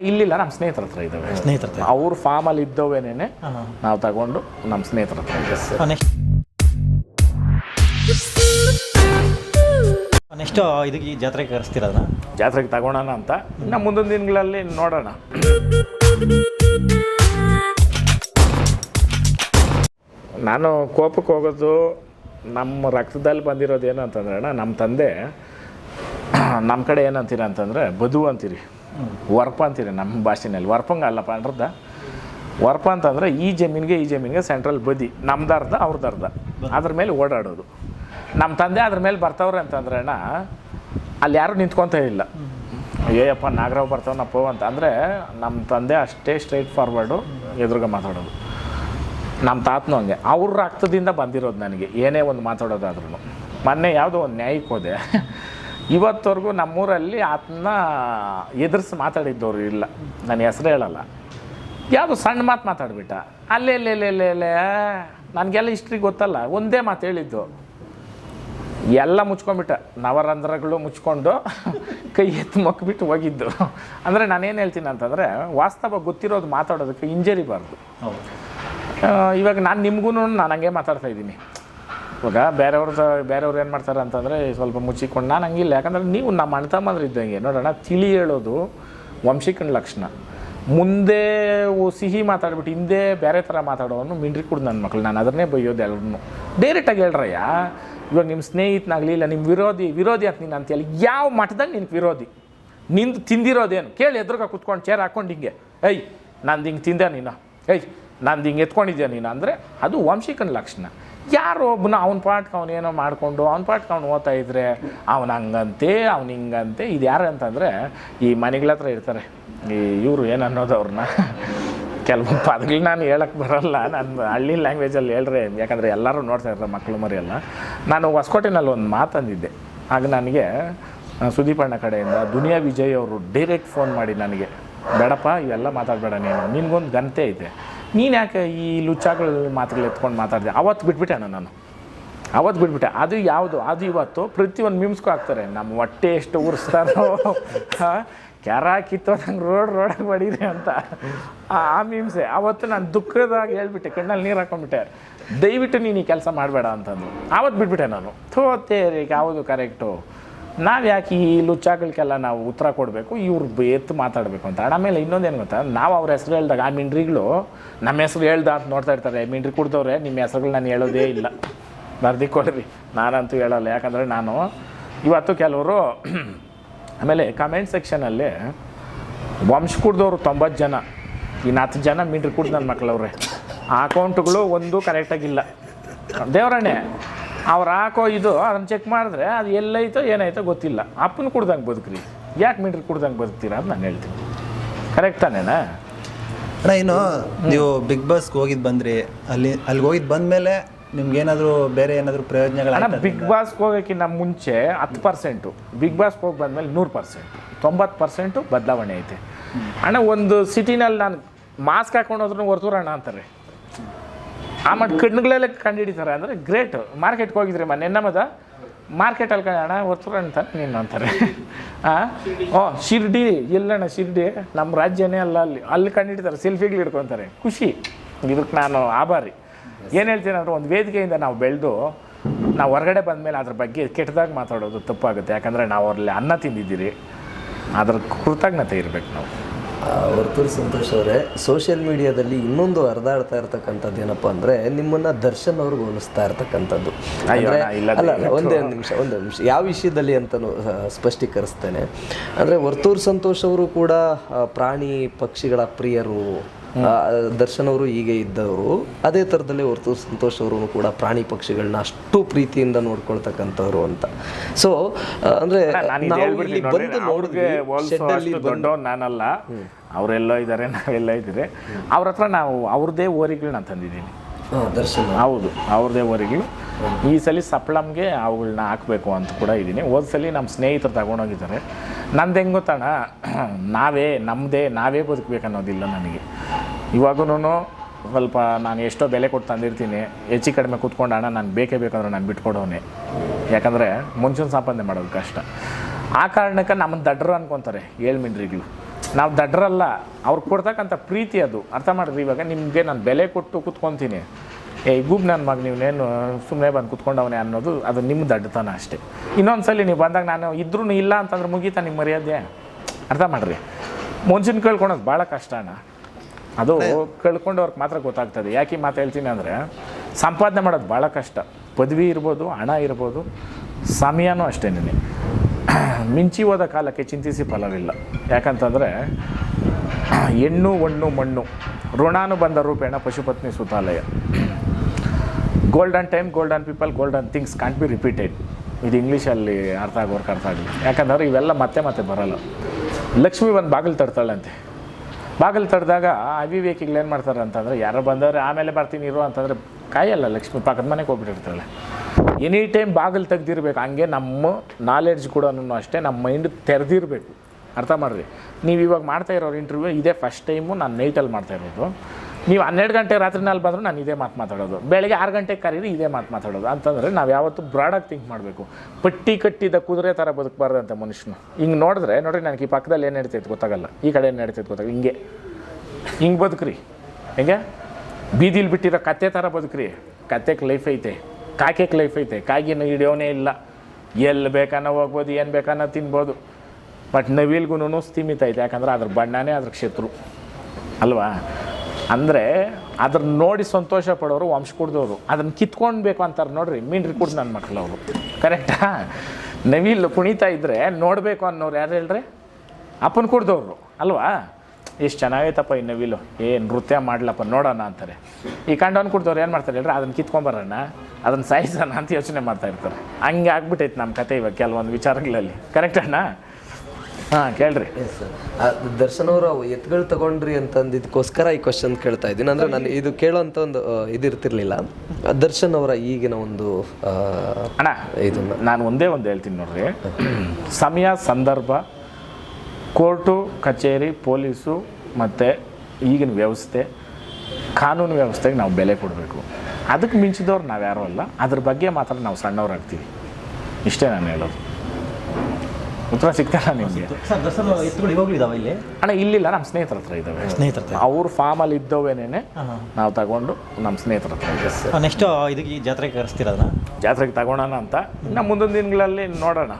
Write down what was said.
ಇಲ್ಲಿಲ್ಲ ನಮ್ಮ ಸ್ನೇಹಿತರ ಹತ್ರ ಇದ್ದಾವೆ. ಸ್ನೇಹಿತರ ಹತ್ರ. ಫಾರ್ಮ್ ಫಾರ್ಮಲ್ಲಿ ಇದ್ದವೇನೇನೆ ನಾವು ತಗೊಂಡು ನಮ್ಮ ಸ್ನೇಹಿತರ ಹತ್ರ ಇದೆ. ನೆಕ್ಸ್ಟ್ ನೆಕ್ಸ್ಟ್ ಇದಕ್ಕೆ ಈ ಜಾತ್ರೆಗೆ ಕರೆಸ್ತಿರೋದ ಜಾತ್ರೆಗೆ ತಗೊಳೋಣ ಅಂತ. ಇನ್ನು ಮುಂದಿನ ದಿನಗಳಲ್ಲಿ ನೋಡೋಣ. ನಾನು ಕೋಪಕ್ಕೆ ಹೋಗೋದು ನಮ್ಮ ರಕ್ತದಲ್ಲಿ ಬಂದಿರೋದು ಏನು ಅಂತಂದ್ರೆ ಅಣ್ಣ ನಮ್ಮ ತಂದೆ ನಮ್ಮ ಕಡೆ ಏನಂತೀರ ಅಂತಂದರೆ ಬದು ಅಂತೀರಿ. ವರ್ಪ ಅಂತೀರಿ ನಮ್ಮ ಭಾಷೆನಲ್ಲಿ. ವರ್ಪಂಗ ಅಲ್ಲಪ್ಪ, ಅರ್ಧ. ವರ್ಪ ಅಂತಂದರೆ ಈ ಜಮೀನಿಗೆ ಈ ಜಮೀನಿಗೆ ಸೆಂಟ್ರಲ್ ಬದಿ. ನಮ್ದು ಅರ್ಧ ಅವ್ರದ್ದು ಅರ್ಧ. ಅದ್ರ ಮೇಲೆ ಓಡಾಡೋದು. ನಮ್ಮ ತಂದೆ ಅದ್ರ ಮೇಲೆ ಬರ್ತಾವ್ರೆ ಅಂತಂದ್ರೆ ಅಣ್ಣ, ಅಲ್ಲಿ ಯಾರೂ ನಿಂತ್ಕೊತ ಇಲ್ಲ. ಅಯ್ಯಪ್ಪ ನಾಗರಾವ್ ಬರ್ತಾವನಪ್ಪ ಅಂತ. ಅಂದರೆ ನಮ್ಮ ತಂದೆ ಅಷ್ಟೇ ಸ್ಟ್ರೈಟ್ ಫಾರ್ವರ್ಡು ಎದುರುಗ ಮಾತಾಡೋದು. ನಮ್ಮ ತಾತನು ಹಂಗೆ. ಅವ್ರ ರಕ್ತದಿಂದ ಬಂದಿರೋದು ನನಗೆ. ಏನೇ ಒಂದು ಮಾತಾಡೋದಾದ್ರೂ ಮೊನ್ನೆ ಯಾವುದೋ ಒಂದು ನ್ಯಾಯಕ್ಕೆ ಹೋದೆ. ಇವತ್ತವರೆಗೂ ನಮ್ಮೂರಲ್ಲಿ ಆತನ ಎದುರಿಸಿ ಮಾತಾಡಿದ್ದವ್ರು ಇಲ್ಲ. ನನ್ನ ಹೆಸರು ಹೇಳಲ್ಲ. ಯಾವುದು ಸಣ್ಣ ಮಾತು ಮಾತಾಡ್ಬಿಟ್ಟ. ಅಲ್ಲೇ ಅಲ್ಲೇ ನನಗೆಲ್ಲ ಹಿಸ್ಟ್ರಿ ಗೊತ್ತಲ್ಲ. ಒಂದೇ ಮಾತು ಹೇಳಿದ್ದು. ಎಲ್ಲ ಮುಚ್ಕೊಂಡ್ಬಿಟ್ಟ. ನವರಂಧ್ರಗಳು ಮುಚ್ಕೊಂಡು ಕೈ ಎತ್ತು ಮಕ್ಬಿಟ್ಟು ಹೋಗಿದ್ದು. ಅಂದರೆ ನಾನೇನು ಹೇಳ್ತೀನಿ ಅಂತಂದರೆ ವಾಸ್ತವ ಗೊತ್ತಿರೋದು ಮಾತಾಡೋದಕ್ಕೆ ಹಿಂಜರಿಬಾರ್ದು ಇವಾಗ ನಾನು ನಿಮಗೂ ನಾನು ಹಂಗೆ ಮಾತಾಡ್ತಾ ಇದ್ದೀನಿ. ಇವಾಗ ಬೇರೆಯವ್ರದ್ದು ಬೇರೆಯವ್ರು ಏನು ಮಾಡ್ತಾರೆ ಅಂತಂದರೆ ಸ್ವಲ್ಪ ಮುಚ್ಚಿಕೊಂಡು, ನಾನು ಹಂಗಿಲ್ಲ. ಯಾಕಂದರೆ ನೀವು ನಮ್ಮ ಅಣ್ಣ ತಮ್ಮಂದ್ರೆ ಇದ್ದಂಗೆ ನೋಡೋಣ ತಿಳಿ ಹೇಳೋದು ವಂಶಿಕನ ಲಕ್ಷಣ. ಮುಂದೆ ಸಿಹಿ ಮಾತಾಡ್ಬಿಟ್ಟು, ಹಿಂದೆ ಬೇರೆ ಥರ ಮಾತಾಡೋನು ಮಿಂಡ್ರಿ ಕುಡ್ದು ನನ್ನ ಮಕ್ಳು. ನಾನು ಅದನ್ನೇ ಬೈಯೋದು ಎಲ್ಲರೂ ಡೈರೆಕ್ಟಾಗಿ ಹೇಳ್ರಯ್ಯ, ಇವಾಗ ನಿಮ್ಮ ಸ್ನೇಹಿತನಾಗಲಿ ಇಲ್ಲ ನಿಮ್ಮ ವಿರೋಧಿ ವಿರೋಧಿ ಅಂತ ನೀನು ಅಂತೇಳಿ ಯಾವ ಮಠದಾಗ ನಿನ್ಗೆ ವಿರೋಧಿ? ನಿಂದು ತಿಂದಿರೋದೇನು? ಕೇಳಿ ಎದುರುಗ ಕುತ್ಕೊಂಡು ಚೇರ್ ಹಾಕ್ಕೊಂಡು ಹಿಂಗೆ. ಏಯ್, ನಂದು ಹಿಂಗೆ ತಿಂದೆ ನೀನು? ಏಯ್, ನಂದು ಹಿಂಗೆ ಎತ್ಕೊಂಡಿದ್ದೆ ನೀನು? ಅಂದರೆ ಅದು ವಂಶಿಕನ ಲಕ್ಷಣ. ಯಾರೋ ಒಬ್ಬನ ಅವನ ಪಾಟ್ಗೆ ಅವನು ಏನೋ ಮಾಡಿಕೊಂಡು, ಅವನ ಪಾಟ್ಗೆ ಅವ್ನು ಓದ್ತಾ ಇದ್ರೆ, ಅವನು ಹಂಗಂತೆ, ಅವ್ನು ಹಿಂಗಂತೆ, ಇದು ಯಾರು ಅಂತಂದರೆ ಈ ಮನೆಗಳ ಹತ್ರ ಇರ್ತಾರೆ. ಈ ಇವರು ಏನು ಅನ್ನೋದು ಅವ್ರನ್ನ ಕೆಲವೊಂದು ಪದಗಳು ನಾನು ಹೇಳಕ್ಕೆ ಬರಲ್ಲ. ನಾನು ಹಳ್ಳಿ ಲ್ಯಾಂಗ್ವೇಜಲ್ಲಿ ಹೇಳ್ರೆ, ಯಾಕಂದರೆ ಎಲ್ಲರೂ ನೋಡ್ತಾ ಇರ್ತಾರೆ ಮಕ್ಕಳು ಮರಿ ಎಲ್ಲ ನಾನು ಹೊಸಕೋಟೆನಲ್ಲಿ ಒಂದು ಮಾತಂದಿದ್ದೆ ಆಗ ನನಗೆ ಸುದೀಪಣ್ಣ ಕಡೆಯಿಂದ ದುನಿಯಾ ವಿಜಯ್ ಅವರು ಡೈರೆಕ್ಟ್ ಫೋನ್ ಮಾಡಿ ನನಗೆ, ಬೇಡಪ್ಪ, ಇವೆಲ್ಲ ಮಾತಾಡಬೇಡ ನೀನು. ನಿನಗೊಂದು ಗಂತೆ ಐತೆ. ನೀನು ಯಾಕೆ ಈ ಲುಚ್ಚಾಗಳ ಮಾತುಗಳು ಎತ್ಕೊಂಡು ಮಾತಾಡಿದೆ? ಅವತ್ತು ಬಿಟ್ಬಿಟ್ಟೆ ನಾನು ಅವತ್ತು ಬಿಟ್ಬಿಟ್ಟೆ. ಅದು ಯಾವುದು? ಅದು ಇವತ್ತು ಪ್ರತಿಯೊಂದು ಮಿಮ್ಸ್ಗೂ ಹಾಕ್ತಾರೆ. ನಮ್ಮ ಹೊಟ್ಟೆ ಎಷ್ಟು ಉರಿಸ್ತಾರೋ. ಕ್ಯಾರ ಕಿತ್ತೋದಂಗೆ ರೋಡ್ ರೋಡಾಗಿ ಬಡೀರಿ ಅಂತ. ಆ ಮೀಮ್ಸೆ. ಅವತ್ತು ನಾನು ದುಃಖದಾಗ ಹೇಳ್ಬಿಟ್ಟೆ. ಕಣ್ಣಲ್ಲಿ ನೀರು ಹಾಕೊಂಡ್ಬಿಟ್ಟೆ. ದಯವಿಟ್ಟು ನೀನು ಈ ಕೆಲಸ ಮಾಡಬೇಡ ಅಂತಂದು. ಆವತ್ತು ಬಿಟ್ಬಿಟ್ಟೆ ನಾನು. ಥೋತೆ ಯಾವುದು ಕರೆಕ್ಟು ನಾವು ಯಾಕೆ ಈ ಲುಚ್ಚಾಗಳಿಗೆಲ್ಲ ನಾವು ಉತ್ತರ ಕೊಡಬೇಕು, ಇವ್ರು ಎತ್ತು ಮಾತಾಡಬೇಕು ಅಂತ. ಆಮೇಲೆ ಇನ್ನೊಂದೇನು ಗೊತ್ತಾ? ನಾವು ಅವ್ರ ಹೆಸರು ಹೇಳ್ದಾಗ, ಆ ಮಿಂಡ್ರಿಗಳು ನಮ್ಮ ಹೆಸರು ಹೇಳ್ದ ಅಂತ ನೋಡ್ತಾ ಇರ್ತಾರೆ. ಮಿಂಡ್ರಿ ಕುಡ್ದವ್ರೆ ನಿಮ್ಮ ಹೆಸರುಗಳು ನಾನು ಹೇಳೋದೇ ಇಲ್ಲ. ಬರ್ದಿ ಕೊಡ್ರಿ. ನಾನಂತೂ ಹೇಳಲ್ಲ. ಯಾಕಂದರೆ ನಾನು ಇವತ್ತು ಕೆಲವರು ಆಮೇಲೆ ಕಮೆಂಟ್ ಸೆಕ್ಷನಲ್ಲಿ ವಂಶ ಕುಡ್ದವ್ರು ತೊಂಬತ್ತು ಜನ. ಇನ್ನು ಹತ್ತು ಜನ ಮಿಂಡ್ರಿ ಕುಡ್ದು ನನ್ನ ಮಕ್ಕಳವ್ರೆ ಆ ಅಕೌಂಟ್ಗಳು ಒಂದು ಕರೆಕ್ಟಾಗಿಲ್ಲ ದೇವರಣೆ ಅವ್ರು ಹಾಕೋ ಇದು ಅದನ್ನು ಚೆಕ್ ಮಾಡಿದ್ರೆ ಅದು ಎಲ್ಲೈತೋ ಏನಾಯ್ತೋ ಗೊತ್ತಿಲ್ಲ. ಅಪ್ಪನ ಕುಡ್ದಂಗೆ ಬದುಕ್ರಿ. ಯಾಕೆ ಮೀಟ್ರ್ ಕುಡ್ದಂಗೆ ಬದುಕ್ತೀರಾ ಅಂತ ನಾನು ಹೇಳ್ತೀನಿ. ಕರೆಕ್ಟ್ ತಾನೇನಾ? ಅಣ್ಣ ಇನ್ನು ನೀವು ಬಿಗ್ ಬಾಸ್ಗೆ ಹೋಗಿದ್ದು ಬಂದ್ರಿ. ಅಲ್ಲಿ ಅಲ್ಲಿಗೆ ಹೋಗಿದ್ದು ಬಂದಮೇಲೆ ನಿಮ್ಗೇನಾದರೂ ಬೇರೆ ಏನಾದರೂ ಪ್ರಯೋಜನಗಳು ಅಣ್ಣ ಬಿಗ್ ಬಾಸ್ಗೆ ಹೋಗೋಕ್ಕಿಂತ ಮುಂಚೆ ಹತ್ತು ಪರ್ಸೆಂಟು ಬಿಗ್ ಬಾಸ್ಗೆ ಹೋಗಿ ಬಂದಮೇಲೆ ನೂರು ಪರ್ಸೆಂಟ್ ತೊಂಬತ್ತು ಪರ್ಸೆಂಟು ಬದಲಾವಣೆ ಐತೆ. ಅಣ್ಣ ಒಂದು ಸಿಟಿನಲ್ಲಿ ನಾನು ಮಾಸ್ಕ್ ಹಾಕೊಂಡು ಹೋದ್ರೂ ಹೊರತೂರಣ್ಣ ಅಂತಾರೆ. ಆ ಮಟ್ ಕಂಡು ಹಿಡಿತಾರೆ ಅಂದರೆ ಗ್ರೇಟ್ ಮಾರ್ಕೆಟ್ಗೆ ಹೋಗಿದ್ರಿ ಮೊನ್ನೆ. ನಮ್ಮದ ಮಾರ್ಕೆಟಲ್ಲಿ ಕಣ ಅಣ್ಣ ಅಂತ ನೀನು ಅಂತಾರೆ. ಹಾಂ ಓ, ಶಿರ್ಡಿ. ಎಲ್ಲಣ್ಣ ಶಿರ್ಡಿ. ನಮ್ಮ ರಾಜ್ಯನೇ ಅಲ್ಲ ಅಲ್ಲಿ. ಅಲ್ಲಿ ಕಂಡುಹಿಡಿತಾರೆ ಸೆಲ್ಫಿಗಳು ಹಿಡ್ಕೊತಾರೆ. ಖುಷಿ. ಇದಕ್ಕೆ ನಾನು ಆಭಾರಿ. ಏನು ಹೇಳ್ತೀನಿ ಅಂದರೆ ಒಂದು ವೇದಿಕೆಯಿಂದ ನಾವು ಬೆಳೆದು, ನಾವು ಹೊರಗಡೆ ಬಂದಮೇಲೆ ಅದ್ರ ಬಗ್ಗೆ ಕೆಟ್ಟದಾಗಿ ಮಾತಾಡೋದು ತಪ್ಪಾಗುತ್ತೆ. ಯಾಕಂದರೆ ನಾವು ಅಲ್ಲಿ ಅನ್ನ ತಿಂದಿದ್ದೀರಿ. ಅದ್ರ ಕೃತಜ್ಞತೆ ಇರಬೇಕು ನಾವು. ವರ್ತೂರು ಸಂತೋಷ್ ಅವರೇ ಸೋಷಿಯಲ್ ಮೀಡಿಯಾದಲ್ಲಿ ಇನ್ನೊಂದು ಹರಿದಾಡ್ತಾ ಇರ್ತಕ್ಕಂಥದ್ದು ಏನಪ್ಪ ಅಂದ್ರೆ ನಿಮ್ಮನ್ನ ದರ್ಶನ್ ಅವ್ರಿಗೆ ಹೋಲಿಸ್ತಾ ಇರ್ತಕ್ಕಂಥದ್ದು. ಅಂದ್ರೆ- ಅಲ್ಲ ಒಂದೇ ಒಂದು ನಿಮಿಷ ಒಂದೇ ನಿಮಿಷ. ಯಾವ ವಿಷಯದಲ್ಲಿ ಅಂತಲೂ ಸ್ಪಷ್ಟೀಕರಿಸ್ತೇನೆ. ಅಂದ್ರೆ ವರ್ತೂರು ಸಂತೋಷ್ ಅವರು ಕೂಡ ಪ್ರಾಣಿ ಪಕ್ಷಿಗಳ ಪ್ರಿಯರು ದರ್ಶನ್ ಅವರು ಹೀಗೆ ಇದ್ದವರು ಅದೇ ಥರದಲ್ಲಿ ಹೊರತು ಸಂತೋಷ್ ಅವರು ಕೂಡ ಪ್ರಾಣಿ ಪಕ್ಷಿಗಳನ್ನ ಅಷ್ಟು ಪ್ರೀತಿಯಿಂದ ನೋಡ್ಕೊಳ್ತಕ್ಕಂಥವ್ರು ಅಂತ. ಸೊ ಅಂದ್ರೆ ನಾನಲ್ಲ. ಅವರೆಲ್ಲೋ ಇದ್ದಾರೆ ನಾವೆಲ್ಲ ಇದ್ದೀರಿ. ಅವ್ರ ಹತ್ರ ನಾವು ಅವ್ರದ್ದೇ ಓರಿಗಳನ್ನ ತಂದಿದ್ದೀನಿ. ಹೌದು ಅವ್ರದ್ದೇ ಓರಿಗಳು. ಈ ಸಲ ಸಪ್ಳಮ್ಗೆ ಅವುಗಳನ್ನ ಹಾಕಬೇಕು ಅಂತ ಕೂಡ ಇದ್ದೀನಿ. ಹೋದ ಸಲ ನಮ್ಮ ಸ್ನೇಹಿತರು ತಗೊಂಡೋಗಿದ್ದಾರೆ. ನಂದು ಹೆಂಗೆ ಗೊತ್ತಣ್ಣ? ನಾವೇ ನಮ್ಮದೇ ನಾವೇ ಬದುಕಬೇಕು ಅನ್ನೋದಿಲ್ಲ ನನಗೆ. ಇವಾಗೂ ಸ್ವಲ್ಪ ನಾನು ಎಷ್ಟೋ ಬೆಲೆ ಕೊಟ್ಟು ತಂದಿರ್ತೀನಿ. ಹೆಚ್ಚು ಕಡಿಮೆ ಕೂತ್ಕೊಂಡು ಅಣ್ಣ ನಾನು ಬೇಕೇ ಬೇಕಂದ್ರೆ ನಾನು ಬಿಟ್ಕೊಡೋನೆ. ಯಾಕಂದರೆ ಮುಂಚಿನ ಸಂಪಾದನೆ ಮಾಡೋದು ಕಷ್ಟ. ಆ ಕಾರಣಕ್ಕೆ ನಮ್ಮನ್ನು ದಡ್ರು ಅನ್ಕೊತಾರೆ, ಏಳು ಮಿಂಡ್ರಿಗಳು ನಾವು ದಡ್ರಲ್ಲ, ಅವ್ರು ಕೊಡ್ತಕ್ಕಂಥ ಪ್ರೀತಿ ಅದು. ಅರ್ಥ ಮಾಡಿರಿ, ಇವಾಗ ನಿಮಗೆ ನಾನು ಬೆಲೆ ಕೊಟ್ಟು ಕೂತ್ಕೊತೀನಿ. ಏ ಗುಬ್ ನನ್ನ ಮಗ ನೀವೇನು ಸುಮ್ಮನೆ ಬಂದು ಕುತ್ಕೊಂಡವನೆ ಅನ್ನೋದು ಅದು ನಿಮ್ಮ ದಡ್ಡತನ ಅಷ್ಟೇ. ಇನ್ನೊಂದ್ಸಲಿ ನೀವು ಬಂದಾಗ ನಾನು ಇದ್ರೂ ಇಲ್ಲ ಅಂತಂದ್ರೆ ಮುಗೀತಾ ನಿಮ್ಮ ಮರ್ಯಾದೆ? ಅರ್ಥ ಮಾಡ್ರಿ. ಮುಂಚಿನ ಕಳ್ಕೊಳೋದು ಭಾಳ ಕಷ್ಟ ಅಣ್ಣ. ಅದು ಕಳ್ಕೊಂಡವ್ರಿಗೆ ಮಾತ್ರ ಗೊತ್ತಾಗ್ತದೆ. ಯಾಕೆ ಮಾತು ಹೇಳ್ತೀನಿ ಅಂದರೆ ಸಂಪಾದನೆ ಮಾಡೋದು ಭಾಳ ಕಷ್ಟ. ಪದವಿ ಇರ್ಬೋದು ಹಣ ಇರ್ಬೋದು ಸಮಯನೂ ಅಷ್ಟೇನೆ ಮಿಂಚಿ ಹೋದ ಕಾಲಕ್ಕೆ ಚಿಂತಿಸಿ ಫಲವಿಲ್ಲ. ಯಾಕಂತಂದರೆ ಹೆಣ್ಣು ಒಣ್ಣು ಮಣ್ಣು ಋಣಾನು ಬಂದ ರೂಪೇಣ ಪಶುಪತ್ನಿ ಸುತಾಲಯ. Golden time golden people golden things can't be repeated ಇದು ಇಂಗ್ಲೀಷಲ್ಲಿ ಅರ್ಥ ಆಗೋರ್ಗೆ ಅರ್ಥ ಆಗಲಿ ಯಾಕಂದ್ರೆ ಇವೆಲ್ಲ ಮತ್ತೆ ಮತ್ತೆ ಬರಲ್ಲ. ಲಕ್ಷ್ಮಿ ಒಂದು ಬಾಗಿಲು ತಡ್ತಾಳಂತೆ. ಬಾಗಿಲು ತಡೆದಾಗ ಅವಿವೇಕಿಗಳು ಏನು ಮಾಡ್ತಾರೆ ಅಂತಂದರೆ, ಯಾರೋ ಬಂದವ್ರೆ, ಆಮೇಲೆ ಬರ್ತೀನಿ ಇರು ಅಂತಂದರೆ ಕಾಯಲ್ಲ ಲಕ್ಷ್ಮಿ, ಪಕ್ಕದ ಮನೆಗೆ ಹೋಗ್ಬಿಟ್ಟಿರ್ತಾಳೆ. ಎನಿ ಟೈಮ್ ಬಾಗಿಲು ತೆಗ್ದಿರ್ಬೇಕು, ಹಂಗೆ ನಮ್ಮ ನಾಲೆಡ್ಜ್ ಕೂಡ ಅಷ್ಟೇ, ನಮ್ಮ ಮೈಂಡ್ ತೆರೆದಿರಬೇಕು. ಅರ್ಥ ಮಾಡಿರಿ? ನೀವು ಇವಾಗ ಮಾಡ್ತಾ ಇರೋರು ಇಂಟರ್ವ್ಯೂ ಇದೇ ಫಸ್ಟ್ ಟೈಮು ನಾನು ನೈಟಲ್ಲಿ ಮಾಡ್ತಾ ಇರೋದು. ನೀವು ಹನ್ನೆರಡು ಗಂಟೆ ರಾತ್ರಿನಲ್ಲಿ ಬಂದರೂ ನಾನು ಇದೇ ಮಾತು ಮಾತಾಡೋದು. ಬೆಳಗ್ಗೆ ಆರು ಗಂಟೆಗೆ ಕರೀರಿ, ಇದೇ ಮಾತು ಮಾತಾಡೋದು. ಅಂತಂದರೆ ನಾವು ಯಾವತ್ತೂ ಬ್ರಾಡಾಗಿ ಥಿಂಕ್ ಮಾಡಬೇಕು. ಪಟ್ಟಿ ಕಟ್ಟಿದ ಕುದುರೆ ಥರ ಬದುಕಬಾರ್ದಂತೆ ಮನುಷ್ಯನು. ಹಿಂಗೆ ನೋಡಿದ್ರೆ, ನೋಡಿರಿ ನನಗೆ ಈ ಪಕ್ಕದಲ್ಲಿ ಏನು ನಡೀತೈತೆ ಗೊತ್ತಾಗಲ್ಲ. ಈ ಕಡೆ ಏನು ನಡೀತೈತೆ ಗೊತ್ತಾಗಲ್ಲ. ಹಿಂಗೆ. ಹಿಂಗೆ ಬದುಕ್ರಿ. ಹೆಂಗೆ? ಬೀದಿಲಿ ಬಿಟ್ಟಿರೋ ಕತ್ತೆ ಥರ ಬದುಕ್ರಿ. ಕತ್ತೆಗೆ ಲೈಫ್ ಐತೆ. ಕಾಕೆಗೆ ಲೈಫ್ ಐತೆ. ಕಾಗಿನ ಹಿಡಿಯೋನೇ ಇಲ್ಲ. ಎಲ್ಲಿ ಬೇಕನ್ನೋ ಹೋಗ್ಬೋದು, ಏನು ಬೇಕನ್ನೋ ತಿನ್ಬೋದು. ಬಟ್ ನವಿಲ್ಗೂ ಸ್ಥಿಮಿತ ಐತೆ. ಯಾಕಂದ್ರೆ ಅದ್ರ ಬಣ್ಣನೇ ಅದ್ರ ಶತ್ರು ಅಲ್ವಾ? ಅಂದರೆ ಅದನ್ನ ನೋಡಿ ಸಂತೋಷ ಪಡೋರು ವಂಶ ಕುಡ್ದವರು ಅದನ್ನು ಕಿತ್ಕೊಳ್ಬೇಕು ಅಂತಾರೆ ನೋಡ್ರಿ, ಮೀನ್ರಿ ಕುಡ್ದು ನನ್ನ ಮಕ್ಕಳು ಅವರು. ಕರೆಕ್ಟಾ ನವಿಲು ಕುಣಿತಾ ಇದ್ದರೆ ನೋಡಬೇಕು ಅನ್ನೋರು ಯಾರು ಹೇಳ್ರಿ? ಅಪ್ಪನ ಕುಡ್ದವ್ರು, ಅಲ್ವಾ? ಎಷ್ಟು ಚೆನ್ನಾಗೈತಪ್ಪ ಈ ನವಿಲು. ಏ ನೃತ್ಯ ಮಾಡ್ಲಪ್ಪ ನೋಡೋಣ ಅಂತಾರೆ. ಈ ಕಂಡವನ್ ಕುಡ್ದವ್ರು ಏನು ಮಾಡ್ತಾರೆ ಹೇಳ್ರಿ? ಅದನ್ನು ಕಿತ್ಕೊಂಬರೋಣ, ಅದನ್ನು ಸಾಯಿಸೋಣ ಅಂತ ಯೋಚನೆ ಮಾಡ್ತಾ ಇರ್ತಾರೆ. ಹಂಗೆ ಆಗ್ಬಿಟ್ಟೈತೆ ನಮ್ಮ ಕತೆ ಇವಾಗ ಕೆಲವೊಂದು ವಿಚಾರಗಳಲ್ಲಿ. ಕರೆಕ್ಟ್ ಅಣ್ಣ? ಹಾಂ ಕೇಳ್ರಿ. ದರ್ಶನ್ ಅವರು ಅವು ಎತ್ಗಳು ತಗೊಂಡ್ರಿ ಅಂತಂದಿದ್ದಕ್ಕೋಸ್ಕರ ಈ ಕ್ವಶನ್ ಕೇಳ್ತಾ ಇದ್ದೀನಿ. ಅಂದ್ರೆ ನಾನು ಇದು ಕೇಳೋಂಥ ಒಂದು ಇದಿರ್ತಿರ್ಲಿಲ್ಲ. ದರ್ಶನ್ ಅವರ ಈಗಿನ ಒಂದು ಅಣ್ಣ ಇದು ನಾನು ಒಂದೇ ಒಂದು ಹೇಳ್ತೀನಿ ನೋಡ್ರಿ. ಸಮಯ ಸಂದರ್ಭ ಕೋರ್ಟು ಕಚೇರಿ ಪೊಲೀಸು ಮತ್ತು ಈಗಿನ ವ್ಯವಸ್ಥೆ ಕಾನೂನು ವ್ಯವಸ್ಥೆಗೆ ನಾವು ಬೆಲೆ ಕೊಡಬೇಕು. ಅದಕ್ಕೆ ಮಿಂಚಿದವ್ರು ನಾವು ಯಾರೂ ಅಲ್ಲ. ಅದ್ರ ಬಗ್ಗೆ ಮಾತ್ರ ನಾವು ಸಣ್ಣವರಾಗ್ತೀವಿ. ಇಷ್ಟೇ ನಾನು ಹೇಳೋದು. ಉತ್ತರ ಸಿಗ್ತಲ್ಲ ನಿಮಗೆ. ಸರ್ ದಸರಾ ಎತ್ತುಗಳು ಇವಾಗಲೂ ಇದಾವೆ ಇಲ್ಲಿ? ಅಣ್ಣ ಇಲ್ಲಿಲ್ಲ ನಮ್ಮ ಸ್ನೇಹಿತರ ಹತ್ರ ಇದ್ದಾವೆ ಸ್ನೇಹಿತರ ಹತ್ರ. ಅವ್ರ ಫಾರ್ಮಲ್ಲಿ ಇದ್ದವೇನೇನೆ ನಾವು ತಗೊಂಡು ನಮ್ಮ ಸ್ನೇಹಿತರ ಹತ್ರ. ಇದೆ ನೆಕ್ಸ್ಟ್ ಇದಕ್ಕೆ ಈ ಜಾತ್ರೆಗೆ ಕರೆಸ್ತೀರ ಅದನ್ನ? ಜಾತ್ರೆಗೆ ತಗೊಳೋಣ ಅಂತ. ಇನ್ನು ಮುಂದಿನ ದಿನಗಳಲ್ಲಿ ನೋಡೋಣ.